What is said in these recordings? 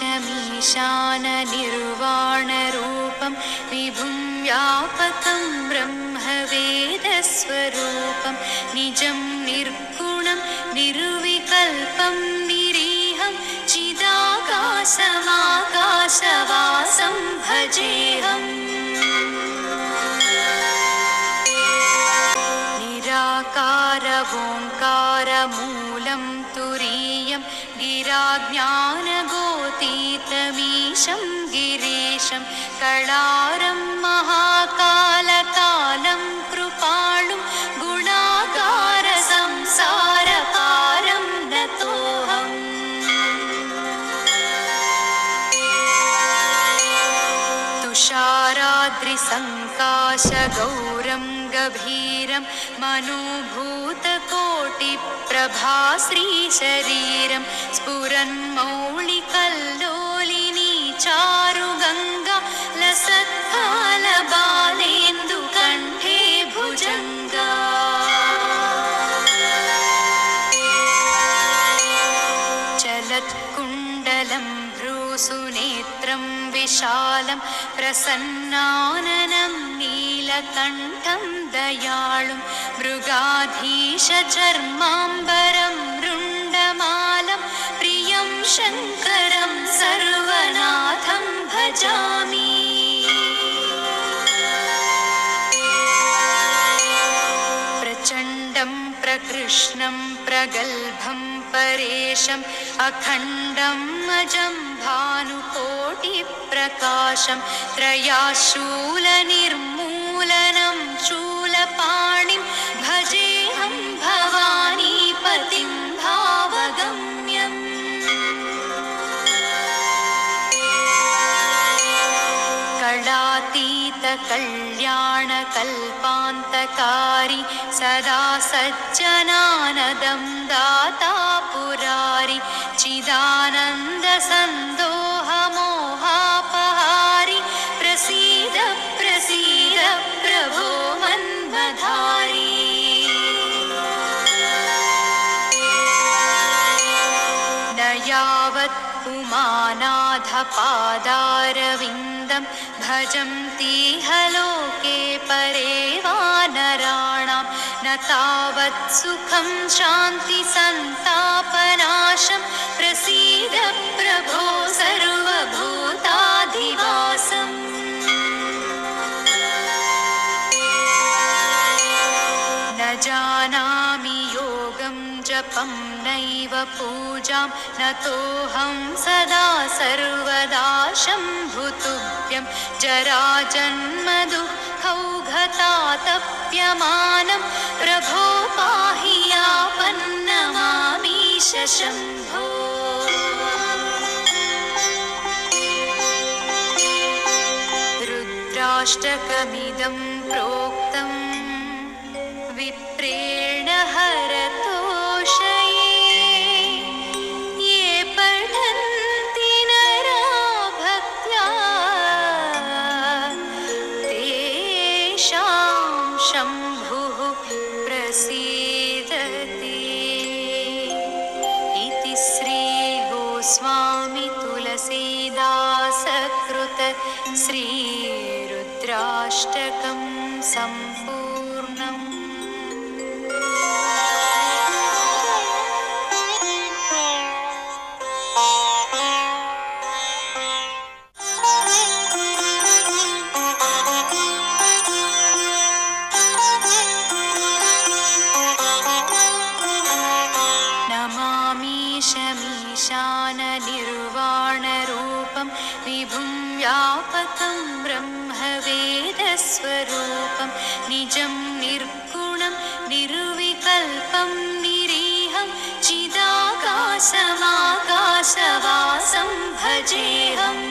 नमामीशमीशाननिर्वाणरूपं विभुं व्यापकं ब्रह्मवेदस्वरूपं निजं निर्गुणं निर्विकल्पं निरीहं चिदाकाशमाकाशवासं भजेऽहम् निराकारवोङ्कारमूलं तुरीयं गिराज्ञानगोतीतमीशं गिरीशं कळारं महाकालकालं कृपाणुं गुणाकारसंसारकारं नतोऽहम्। तुषाराद्रिसङ्काशगौरं गभीरं मनोभूतकोटिप्रभाश्रीशरीरं स्फुरन्मौलिकल्लोलिनी चारुगङ्गा लसत्कालबालेन्दुकण्ठे भुजङ्गा चलत्कुण्डलं भ्रूसुनेत्रं विशालं प्रसन्नाननं नीलकण्ठं दयाळुं मृगाधीशचर्माम्बरं रुण्डमालं प्रियं शङ्करं सर्वनाथं भजामि। प्रचण्डं प्रकृष्णं प्रगल्भं परेशम् अखण्डम् अजं भानुकोटिप्रकाशं त्रयाशूलनिर्मूलनं कलातीतकल्याणकल्पान्तकारी सदा सज्जनानदं दाता पुरारि चिदानन्दसन्दोहमोहापहारि प्रसीद प्रसीद प्रभो मन्मधारी। न यावत् पुमानाथपादारविन्दं भजन्तीह लोके परे वा नराणां न तावत् सुखं शान्तिसन्तापनाशं पूजां नतोऽहं सदा सर्वदा शम्भुतुभ्यं। जराजन्मदुःखौघतातप्यमानं प्रभो पाहि यापन्नमामीश शम्भो। रुद्राष्टकमिदं प्रोक्तम् श्रीरुद्राष्टकं सम्पूर्णम् नमामीशमीशाननिर्वाणरूपं विभुं व्यापकं ब्रह्मवेदस्वरूपं निजं निर्गुणं निर्विकल्पं निरीहं चिदाकाशमाकाशवासं भजेऽहम्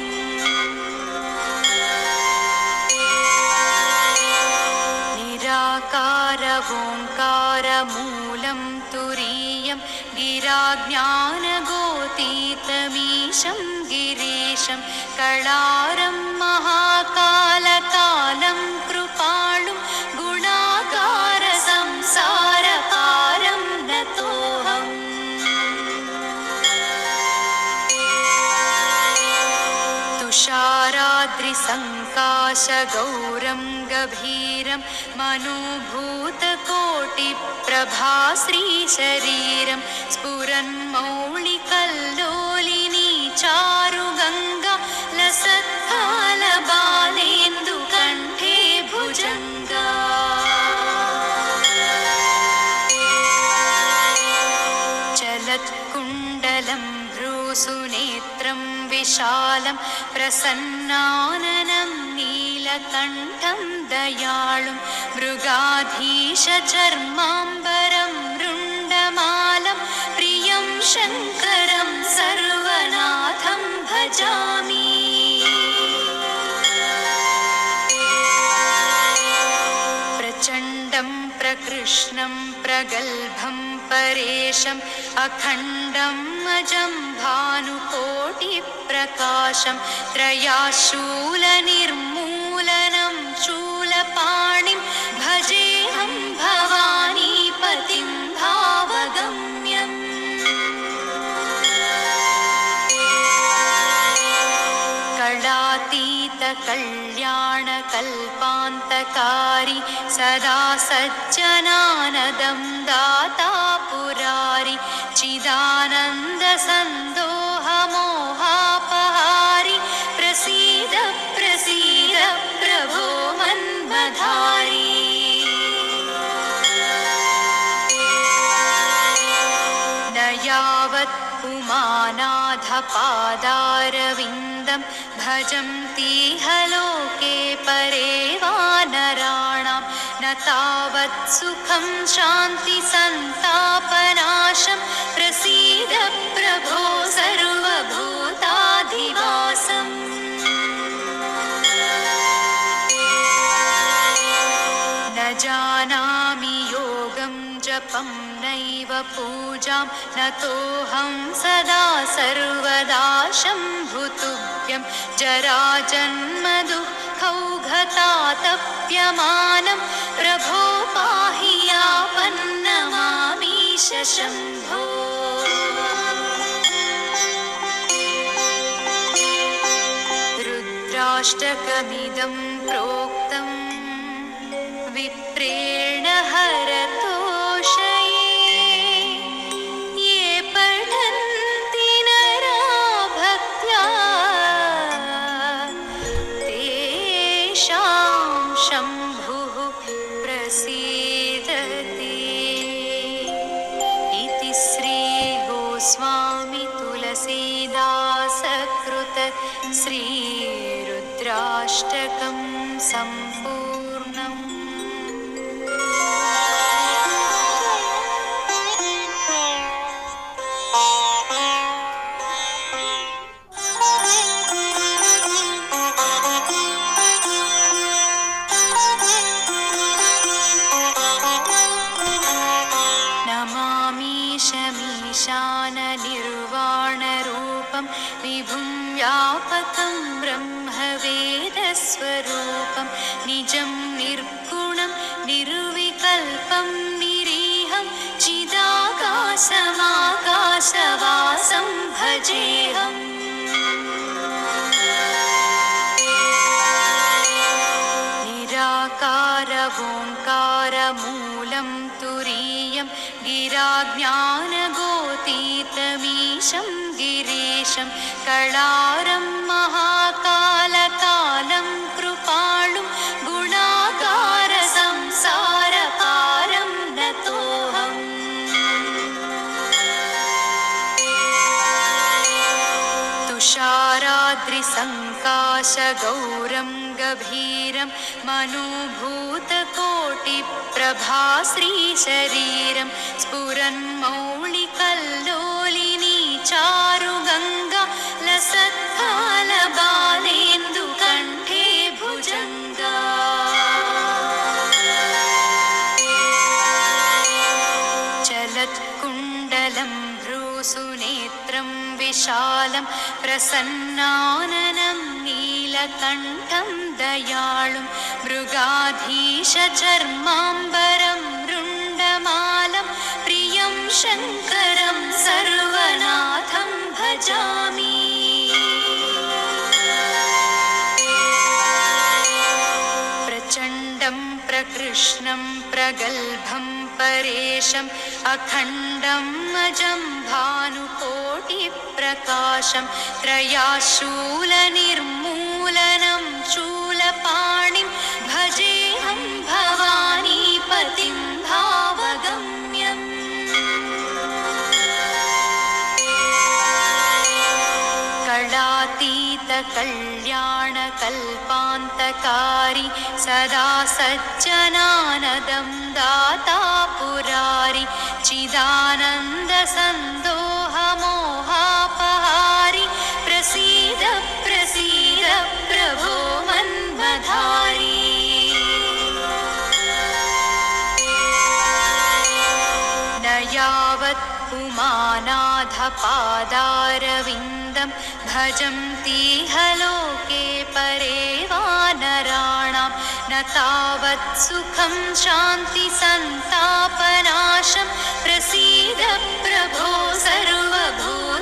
निराकारवोङ्कारमूलं तुरीयं गिराज्ञानगोतीतमीशं गिरीशं कळारं महाकालकालं कृपाणुं गुणाकारसंसारकारं नतोऽहम् तुषाराद्रिसङ्काशगौरं गभीरं मनोभूतकोटिप्रभाश्रीशरीरं स्फुरन्मौलिकल्लोलिनी चारुगङ्गा लसत्कालबालेन्दुकण्ठे भुजङ्गा चलत्कुण्डलं भ्रूसुनेत्रं विशालं प्रसन्नाननं दयाळुं मृगाधीशचर्माम्बरं मृण्डमालं प्रियं शङ्करं सर्वनाथं भजामि। प्रचण्डं प्रकृष्णं प्रगल्भं परेशम् अखण्डम् अजं भानुकोटिप्रकाशं त्रयाशूलनिर्मूलनं कलातीतकल्याणकल्पान्तकारी सदा सज्जनानदं दाता पुरारि चिदानन्दसन्दोहमोहापहारि प्रसीद प्रसीद प्रभो मन्मधारी। न यावत् पुमानाथपादारविन्दं भजन्तीह हलोके परे वा नराणां न तावत् सुखं शान्तिसन्तापनाशं प्रसीद पूजां नतोऽहं सदा सर्वदा शम्भुतुभ्यं जराजन्मदुःखौघतातप्यमानं प्रभो पाहि यापन्नमामीश शम्भो। रुद्राष्टकमिदं प्रोक्तम् व्यापकं ब्रह्मवेदस्वरूपं निजं निर्गुणं निर्विकल्पं निरीहं चिदाकाशमाकाशवासं भजेऽहम् तुरीयं गिराज्ञानगोतीतमीशं गिरीशं कळारं महाकालकालं तुषाराद्रिसङ्काशगौरं गभीरं मनोभूतकोटिप्रभाश्रीशरीरं स्फुरन्मौलिकल्लोलिनी चारुगङ्गा लसत्कालबालेन्दुकण्ठे भुजङ्गा चलत्कुण्डलं भ्रूसुनेत्रं विशालं प्रसन्नाननं नीलकण्ठं दयाळुं मृगाधीशचर्माम्बरं मृण्डमालं प्रियं शङ्करं सर्वनाथं भजामि प्रकृष्णं प्रगल्भं परेशम् अखण्डम् अजं भानुकोटिप्रकाशं त्रयाशूलनिर्मूलनं शूलपाणिं भजेऽहं कलातीतकल्याणकल्पान्तकारी सदा सज्जनानदं दाता पुरारि। चिदानन्दसन्दोहमोहापहारि प्रसीद प्रसीद प्रभो मन्मधारी। न यावत् पुमानाथपादारविन्दं भजन्तीह लोके परे वा नराणां। न तावत् सुखं शान्तिसन्तापनाशं प्रसीद प्रभो सर्वभूताधिवासम्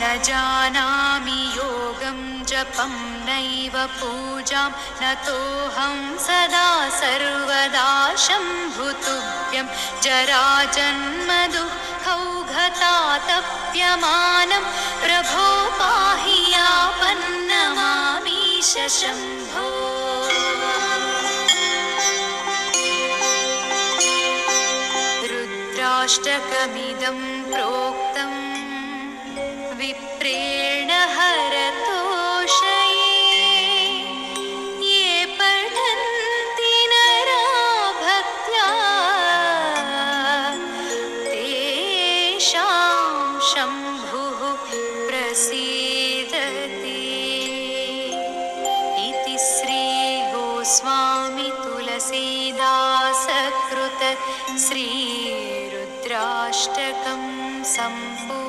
न योगं जपं नैव पूजां न तोऽहं सदा सर्वदा शम्भुतुभ्यं। जराजन्मदुःखौघतातप्यमानं प्रभो पाहि यापन्नमामीश शम्भो। रुद्राष्टकमिदं प्रोक्तम् शम्भुः प्रसीदति। इति श्रीगोस्वामि तुलसीदासकृत श्रीरुद्राष्टकं सम्पूर्णम्